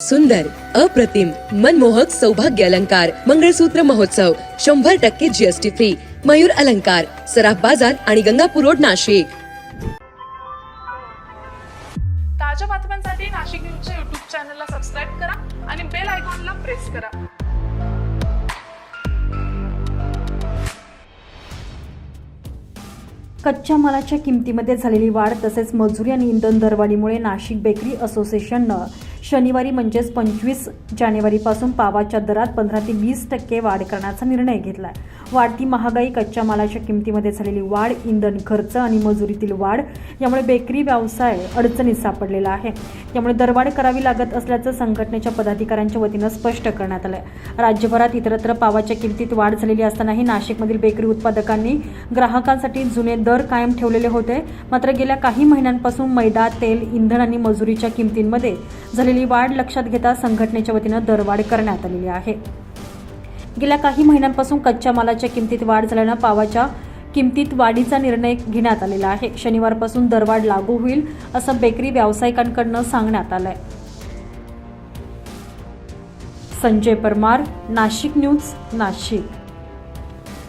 सुंदर अप्रतिम मनमोहक सौभाग्य अलंकार मंगळसूत्र महोत्सव शंभर टक्के जीएसटी फ्री मयूर अलंकार सराफ बाजार आणि गंगापूर रोड नाशिक. ताज्या बातम्यांसाठी नाशिक न्यूजच्या युट्यूब चॅनलला सबस्क्राईब करा आणि बेल आयकॉनला प्रेस करा. कच्च्या मालाच्या किमतीमध्ये झालेली वाढ तसेच मजुरी आणि इंधन दरवाढीमुळे नाशिक बेकरी असोसिएशननं शनिवारी म्हणजेच पंचवीस जानेवारीपासून पावाच्या दरात पंधरा ते वीस टक्के वाढ करण्याचा निर्णय घेतला वाढती महागाई कच्च्या मालाच्या किमतीमध्ये झालेली वाढ इंधन खर्च आणि मजुरीतील वाढ यामुळे बेकरी व्यवसाय अडचणीत सापडलेला आहे. त्यामुळे दरवाढ करावी लागत असल्याचं संघटनेच्या पदाधिकाऱ्यांच्या वतीनं स्पष्ट करण्यात आलंय. राज्यभरात इतरत्र पावाच्या किमतीत वाढ झालेली असतानाही नाशिकमधील बेकरी उत्पादकांनी ग्राहकांसाठी जुने दर कायम ठेवलेले होते. मात्र गेल्या काही महिन्यांपासून मैदा तेल इंधन आणि मजुरीच्या किमतींमध्ये झालेली वाढ लक्षात घेता संघटनेच्या वतीनं दरवाढ करण्यात आलेली आहे. गेल्या काही महिन्यांपासून कच्च्या मालाच्या किमतीत वाढ झाल्यानं पावाच्या किमतीत वाढीचा निर्णय घेण्यात आलेला आहे. शनिवारपासून दरवाढ लागू होईल असं बेकरी व्यावसायिकांकडनं सांगण्यात आलंय. संजय परमार नाशिक न्यूज नाशिक.